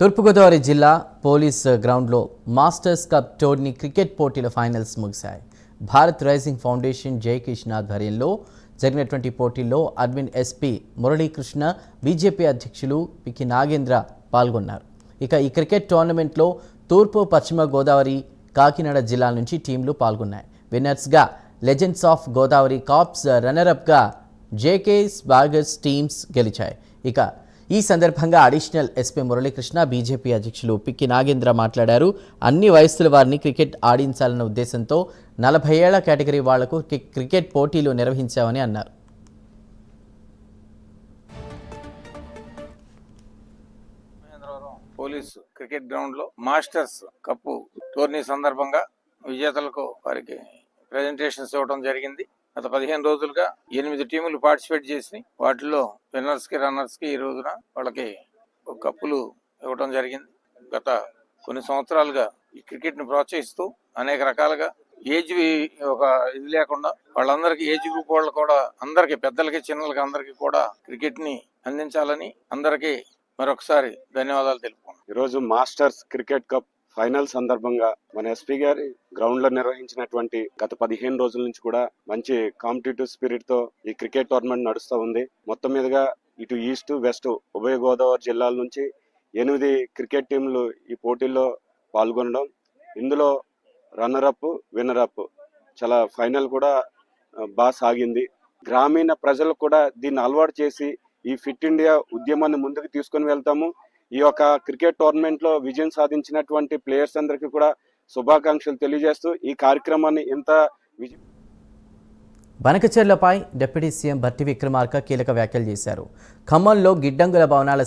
తూర్పుగోదావరి జిల్లా పోలీస్ గ్రౌండ్లో masters cup tourney cricket పోటీల ఫైనల్స్ ముగిశాయి. భారత్ రైజింగ్ ఫౌండేషన్ జయకిషన్ ఆధ్వర్యంలో జరిగినటువంటి పోటీల్లో అడ్మిన్ ఎస్పీ మురళీకృష్ణ బీజేపీ అధ్యక్షులు పికి నాగేంద్ర పాల్గొన్నారు. ఇక ఈ క్రికెట్ టోర్నమెంట్లో తూర్పు పశ్చిమ గోదావరి కాకినాడ జిల్లాల నుంచి టీంలు పాల్గొన్నాయి. విన్నర్స్గా లెజెండ్స్ ఆఫ్ గోదావరి కాప్స్ రన్నరప్గా జేకే స్వాగర్స్ టీమ్స్ గెలిచాయి. ఇక ఈ సందర్భంగా అడిషనల్ ఎస్పీ మురళీకృష్ణ బీజేపీ అధ్యక్షులు పిక్కి నాగేంద్ర మాట్లాడారు. అన్ని వయస్సుల వారిని క్రికెట్ ఆడించాలన్న ఉద్దేశంతో నలభై ఏళ్ళ కేటగిరీ వాళ్ళకు క్రికెట్ పోటీలు నిర్వహించామని అన్నారు. పోలీసు క్రికెట్ గ్రౌండ్లో మాస్టర్స్ కప్పు టోర్నీ సందర్భంగా విజేతలకు వారికి ప్రజెంటేషన్స్ ఇవ్వడం జరిగింది. గత పదిహేను రోజులుగా ఎనిమిది టీములు పార్టిసిపేట్ చేసి వాటిలో విన్నర్స్కి రన్నర్స్కి ఈ రోజున వాళ్ళకి ఒక కప్పులు ఇవ్వడం జరిగింది. గత కొన్ని సంవత్సరాలుగా ఈ క్రికెట్ని ప్రోత్సహిస్తూ అనేక రకాలుగా ఏజ్ ఒక ఇది లేకుండా వాళ్ళందరికీ ఏజ్ గ్రూప్ వాళ్ళు కూడా అందరికి పెద్దలకి చిన్నలకి అందరికి కూడా క్రికెట్ని అందించాలని అందరికీ మరొకసారి ధన్యవాదాలు తెలుపుకుంటున్నాను. ఈరోజు మాస్టర్స్ క్రికెట్ కప్ ఫైనల్ సందర్భంగా మన ఎస్పీ గారి గ్రౌండ్లో నిర్వహించినటువంటి గత పదిహేను రోజుల నుంచి కూడా మంచి కాంపిటేటివ్ స్పిరిట్తో ఈ క్రికెట్ టోర్నమెంట్ నడుస్తూ ఉంది. మొత్తం మీదుగా ఇటు ఈస్ట్ వెస్ట్ ఉభయ గోదావరి జిల్లాల నుంచి ఎనిమిది క్రికెట్ టీంలు ఈ పోటీల్లో పాల్గొనడం ఇందులో రన్నర్ అప్ విన్నర్ అప్ చాలా ఫైనల్ కూడా బాగా సాగింది. గ్రామీణ ప్రజలకు కూడా దీన్ని అలవాటు చేసి ఈ ఫిట్ ఇండియా ఉద్యమాన్ని ముందుకు తీసుకొని వెళ్తాము. ఈ యొక్క క్రికెట్ టోర్నమెంట్లో విజయం సాధించినటువంటి ప్లేయర్స్ అందరికీ కూడా శుభాకాంక్షలు తెలియజేస్తూ ఈ కార్యక్రమాన్ని ఇంత విజయ బనకచెర్లపై డిప్యూటీ సీఎం భట్టి విక్రమార్క కీలక వ్యాఖ్యలు చేశారు. ఖమ్మంలో గిడ్డంగుల భవనాల